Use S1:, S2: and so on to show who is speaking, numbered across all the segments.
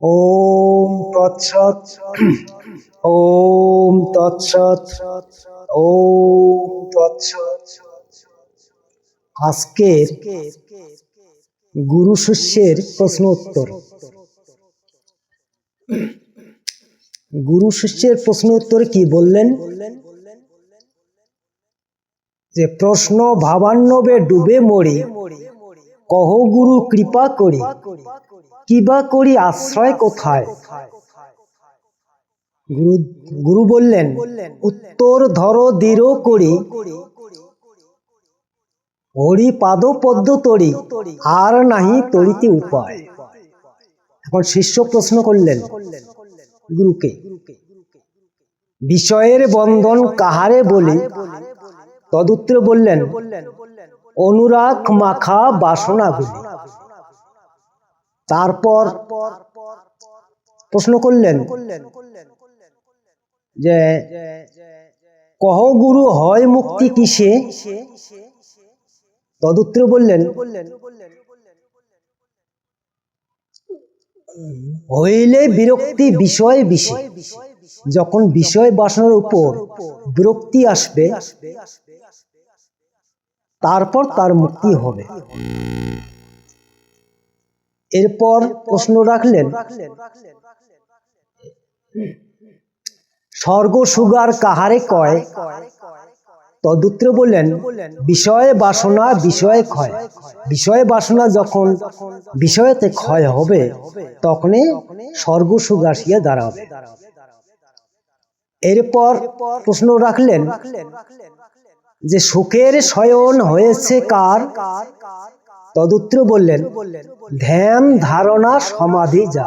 S1: ওম তৎসৎ ওম তৎসৎ ওম তৎসৎ আজকের গুরু শিষ্যের প্রশ্ন উত্তর। গুরু শিষ্যের প্রশ্ন উত্তরে কি বললেন? যে প্রশ্ন ভাবান্নবে ডুবে মরি। কহ গুরু, কৃপা করি। কিবা করি, আশ্রয় কোথায়? গুরু গুরু বললেন, উত্তর ধর, দৃঢ় করি। হরি পাদ, পদ্ম তরি, আর নাহি তরিতে উপায়। এখন শিষ্য প্রশ্ন করলেন, গুরুকে, বিষয়ের বন্ধন কাহারে বলি? তদুত্তর বললেন অনুরাগ মাখা বাসনাগুলি। তারপর প্রশ্ন করলেন যে, কহ গুরু হয় মুক্তি কিসে? তদুত্তর বললেন, হইলে বিরক্তি বিষয় বিষয় যখন বিষয় বাসনার উপর বিরক্তি আসবে তারপর তার মুক্তি হবে। এরপর প্রশ্ন রাখলেন, স্বর্গ সুগার কাহারে কয়? তদুত্তর বললেন, বিষয় বাসনা বিষয় ক্ষয়। বিষয় বাসনা যখন বিষয়তে ক্ষয় হবে, তখনই স্বর্গ সুগার আসিয়া দাঁড়াবে। এরপর প্রশ্ন রাখলেন যে সুখের শয়ন হয়েছে কার? তদুত্তর বললেন, ধ্যান ধারণা সমাধি যা।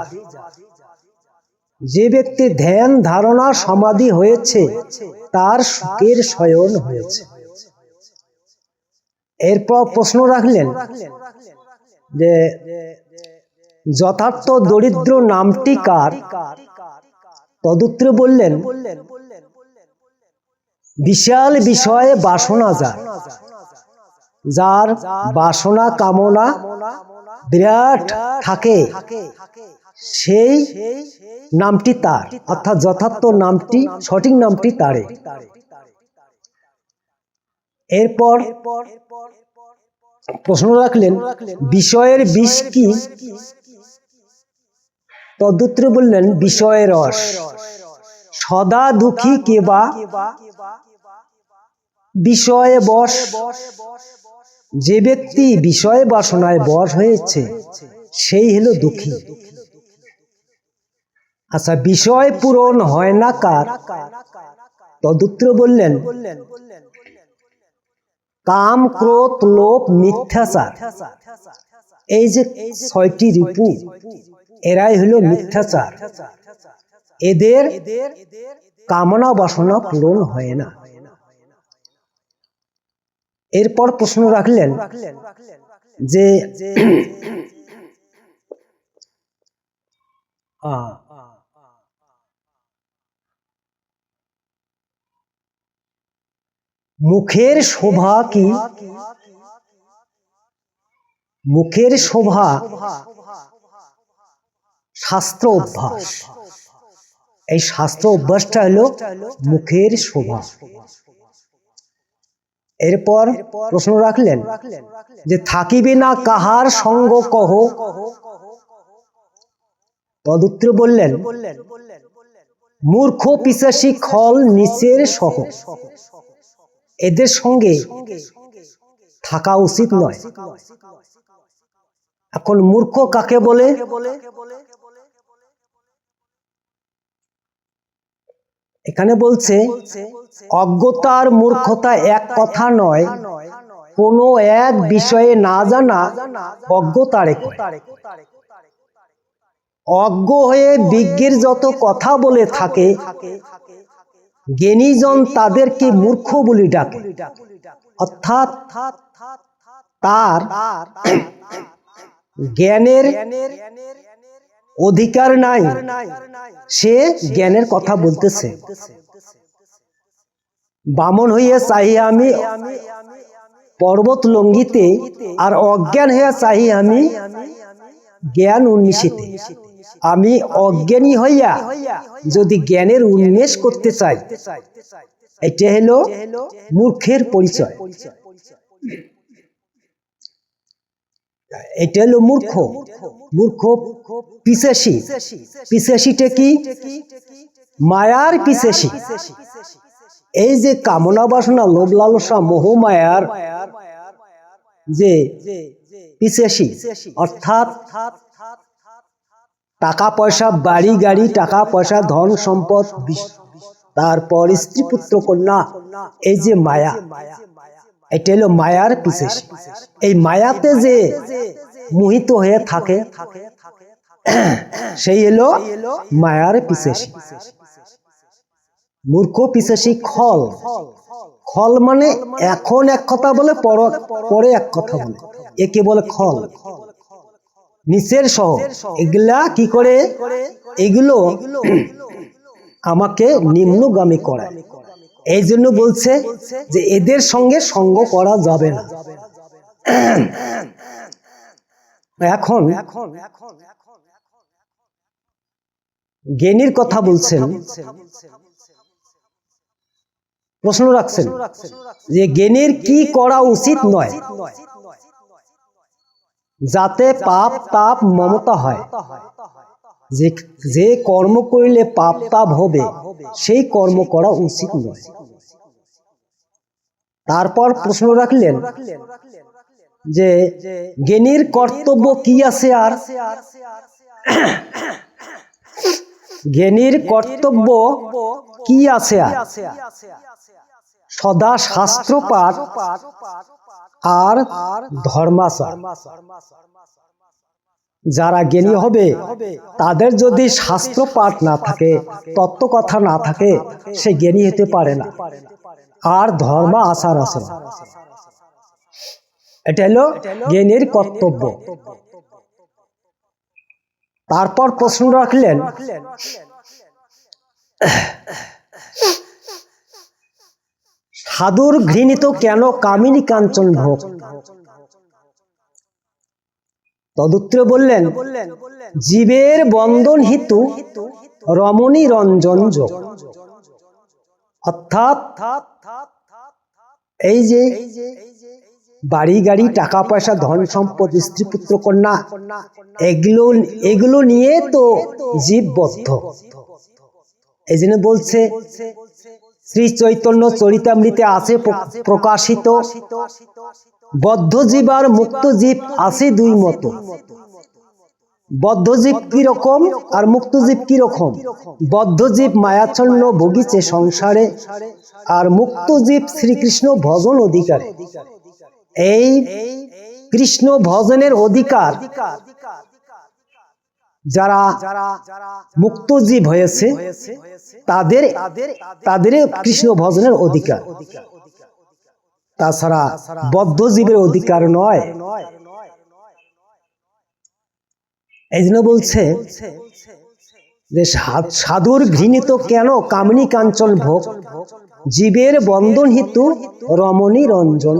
S1: যে ব্যক্তি ধ্যান ধারণা সমাধি হয়েছে, তার সুখের শয়ন হয়েছে। এরপর প্রশ্ন রাখলেন যে যথার্থ দরিদ্র নামটি কার? তদুত্তর বললেন বিশাল বিষয়ে বাসনা যার যার বাসনা, কামনা বিরাট থাকে। সেই নামটি তার, অর্থাৎ যথার্থ নামটি, সঠিক নামটি তারে। এরপর প্রশ্ন রাখলেন, বিষয়ের বিষ কি? তদুত্তরে বললেন, বিষয়ের রস। সদা দুঃখী কেবা বিষয়ে বশ। যে ব্যক্তি বিষয়ে বাসনায় বস হয়েছে, সেই হলো দুঃখী। আচ্ছা বিষয় পূরণ হয় না কার? তদুত্র বললেন, কাম, ক্রোধ, লোভ, মিথ্যাচার। এই যে ছয়টি রিপু, এরাই হলো মিথ্যাচার। এদের কামনা বাসনা পূরণ হয় না। এরপর প্রশ্ন রাখলেন যে মুখের শোভা কি? মুখের শোভা শাস্ত্র অভ্যাস। এই শাস্ত্র অভ্যাসটা হলো মুখের শোভা। এরপর প্রশ্ন রাখলেন যে, থাকিবে না কাহার সঙ্গ কহ? তদুত্তর বললেন, মূর্খ পিসাসী খল নিচের সহ। এদের সঙ্গে থাকা উচিত নয়। এখন মূর্খ কাকে বলে? এখানে বলছে, অজ্ঞতার মূর্খতা এক কথা নয়, কোনো এক বিষয়ে না জানা অজ্ঞতারে অজ্ঞ হয়ে বিজ্ঞের যত কথা বলে থাকে, জ্ঞানীজন তাদেরকে মূর্খ বলি ডাকে। অর্থাৎ তার জ্ঞানের অধিকার নাই। সে জ্ঞানের কথা বলতেছে। বামন হইয়া চাহি আমি পর্বত লঙ্গিতে আর অজ্ঞান হইয়া চাহি আমি জ্ঞান উন্মিশিতে আমি অজ্ঞানী হইয়া যদি জ্ঞানের উন্মেষ করতে চাই, এটা হলো মূর্খের পরিচয়। এটা হলো মূর্খ। মূর্খ পিসেসি। পিসেসিটা কি? মায়ার পিসেসি। এই যে কামনা বাসনা, লোভ লালসা, মোহ মায়ার যে পিসেসি, অর্থাৎ টাকা পয়সা বাড়ি, গাড়ি টাকা পয়সা ধন সম্পদ তারপর স্ত্রী পুত্র কন্যা, এই যে মায়া। এটা হলো মায়ার পিসেস এই মায়াতে যে মোহিত হয়ে থাকে, সেই হলো মায়ার পিসেসি মূর্খ পিসেসি খল। খল মানে এখন এক কথা বলে, পর- এক কথা বলে। একে বলে খল। নিচের সহ। এগুলা কি করে? এগুলো আমাকে নিম্নগামী করে এই জন্য বলছে যে এদের সঙ্গে সঙ্গ করা যাবে না। এখন জ্ঞানীর কথা বলছেন, প্রশ্ন রাখছেন যে জ্ঞানীর কি করা উচিত নয়, যাতে পাপ তাপ মমতা হয়। যে যে কর্ম করিলে পাপ তাপ হবে, সেই কর্ম করা উচিত নয়। তারপর প্রশ্ন রাখলেন যে, জ্ঞানীর কর্তব্য কি আছে আর? জ্ঞানীর কর্তব্য কি আছে আর? সদা শাস্ত্র পাঠ আর ধর্মাচার। যারা জ্ঞানী হবে তাদের যদি শাস্ত্র পাঠ না থাকে তত্ত্ব কথা না থাকে সে জ্ঞানী হতে পারে না। আর ধর্ম আচার আছে এটা হলো জ্ঞানীর কর্তব্য। তারপর প্রশ্ন রাখলেন সাধুর ঘৃণিত কেন কামিনী কাঞ্চন ভোগ? তদুত্তরে বললেন, জীবের বন্ধন হিতু রমণী রঞ্জন যোগ। অর্থাৎ এই যে বাড়ি গাড়ি, টাকা পয়সা, ধন সম্পদ, স্ত্রী পুত্র, কন্যা, এগুলো এগুলো নিয়ে তো জীববদ্ধ এই জন্য বলছে শ্রী চৈতন্য চরিতামৃতে আছে প্র- প্রকাশিত। বদ্ধ জীব আর মুক্ত জীব আছে দুই মতো। বদ্ধ জীব কি রকম আর মুক্ত জীব কি রকম বদ্ধ জীব মায়াচ্ছন্ন ভোগিছে সংসারে আর মুক্ত জীব শ্রীকৃষ্ণ ভজন অধিকারে। এই কৃষ্ণ ভজনের অধিকার যারা মুক্ত জীব হয়েছে তাদের তাদের কৃষ্ণ ভজনের অধিকার। তাছাড়া বদ্ধ জীবের অধিকার নয়। এই জন্য বলছে যে সাধুর ঘৃণিত কেন কামিনী কাঞ্চন ভোগ? জীবের বন্ধন হেতু রমণী রঞ্জন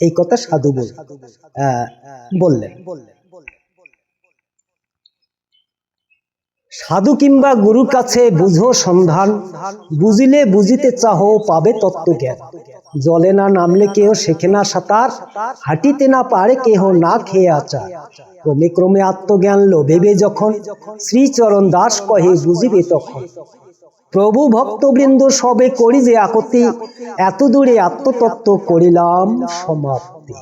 S1: এই কথা সাধু বল আহ, বললেন। সাধু কিংবা গুরুর কাছে বুঝো সন্ধান, বুঝিলে বুঝিতে চাহো পাবে তত্ত্ব জ্ঞান জলে না নামলে কেহ শেখে না সাঁতার, হাঁটিতে না পারে কেহ না খেয়ে আচার। ক্রমে ক্রমে আত্মজ্ঞান লোভেবে যখন শ্রীচরণ দাস কহে বুঝিবে তখন। প্রভু ভক্তবৃন্দ সবে করি যে আকতি এত দূরে আত্মতত্ত্ব করিলাম সমাপ্তি।